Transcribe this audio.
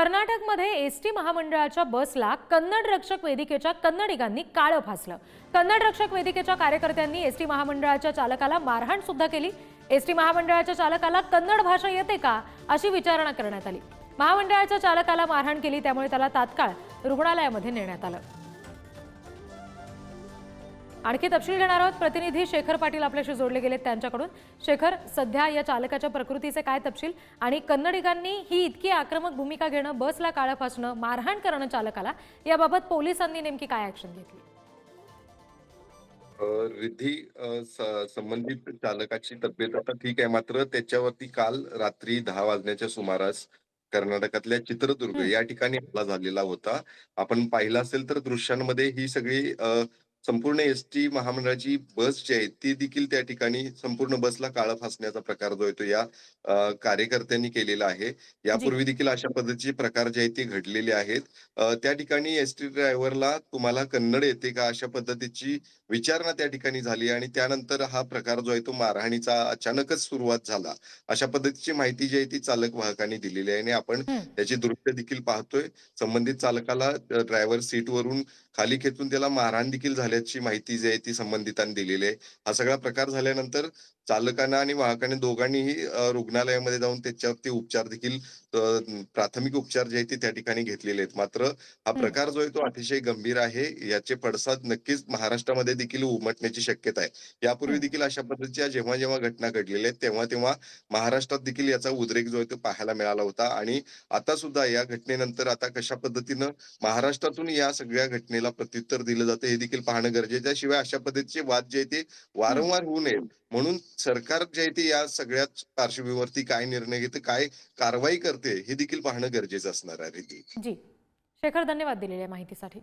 कर्नाटकमध्ये S T महामंडळाच्या बसला कन्नड रक्षक वेदिकेच्या कन्नडिगांनी काळं फासलं. कन्नड रक्षक वेदिकेच्या कार्यकर्त्यांनी एस टी महामंडळाच्या चालकाला मारहाण सुद्धा केली. एस टी महामंडळाच्या चालकाला कन्नड भाषा येते का अशी विचारणा करण्यात आली. महामंडळाच्या चालकाला मारहाण केली त्यामुळे त्याला तात्काळ रुग्णालयामध्ये नेण्यात आलं. आणखी तपशील घेणार आहोत. प्रतिनिधी शेखर पाटील आपल्याशी जोडले गेलेत त्यांच्याकडून. शेखर सध्या या चालकाच्या प्रकृतीचे काय तपशील? आणि कन्नडिगांनी ही इतकी आक्रमक भूमिका घेणं बसला काळं फासणं मारहाण करणं चालकाला याबाबत पोलिसांनी नेमकी काय ऍक्शन घेतली? रिद्धी संबंधित चालकाची तब्येत आता ठीक आहे. मात्र त्याच्यावरती काल रात्री दहा वाजण्याच्या सुमारास कर्नाटकातल्या चित्रदुर्ग. या ठिकाणी हल्ला झालेला होता. आपण पाहिलं असेल तर दृश्यांमध्ये ही सगळी संपूर्ण एस टी महामंडळाची बस जी आहे ती देखील त्या ठिकाणी संपूर्ण बसला काळं फासण्याचा प्रकार जो आहे तो या कार्यकर्त्यांनी केलेला आहे. यापूर्वी देखील अशा पद्धतीचे प्रकार जे आहेत ते घडलेले आहेत. त्या ठिकाणी एस टी ड्रायव्हरला तुम्हाला कन्नड येते का अशा पद्धतीची विचारणा त्या ठिकाणी झाली आणि त्यानंतर हा प्रकार जो आहे तो मारहाणीचा अचानकच सुरुवात झाला. अशा पद्धतीची माहिती जी आहे ती चालक वाहकांनी दिलेली आहे आणि आपण. त्याची दृश्य देखील पाहतोय. संबंधित चालकाला ड्रायव्हर सीटवरून खाली खेचून त्याला मारहाण देखील झाल्याची माहिती जी आहे ती संबंधितांनी दिलेली आहे. हा सगळा प्रकार झाल्यानंतर चालकांना आणि वाहकाने दोघांनीही रुग्णालयामध्ये जाऊन त्याच्यावरती उपचार देखील प्राथमिक उपचार जे आहेत ते त्या ठिकाणी घेतलेले आहेत. मात्र हा. प्रकार जो आहे तो अतिशय गंभीर आहे. याचे पडसाद नक्कीच महाराष्ट्रामध्ये देखील उमटण्याची शक्यता आहे. यापूर्वी. देखील अशा पद्धतीच्या जेव्हा जेव्हा घटना घडलेल्या आहेत तेव्हा तेव्हा महाराष्ट्रात देखील याचा उद्रेक जो आहे तो पाहायला मिळाला होता. आणि आता सुद्धा या घटनेनंतर आता कशा पद्धतीनं महाराष्ट्रातून या सगळ्या घटनेला प्रत्युत्तर दिलं जातं हे देखील पाहणं गरजेचं आहे. शिवाय अशा पद्धतीचे वाद जे आहे ते वारंवार होऊ नयेत. म्हणून सरकार जे आहे ते या सगळ्या पार्श्वभूमीवरती काय निर्णय घेते काय कारवाई करते हे देखील पाहणं गरजेचं असणार आहे. जी. शेखर धन्यवाद दिलेल्या माहितीसाठी.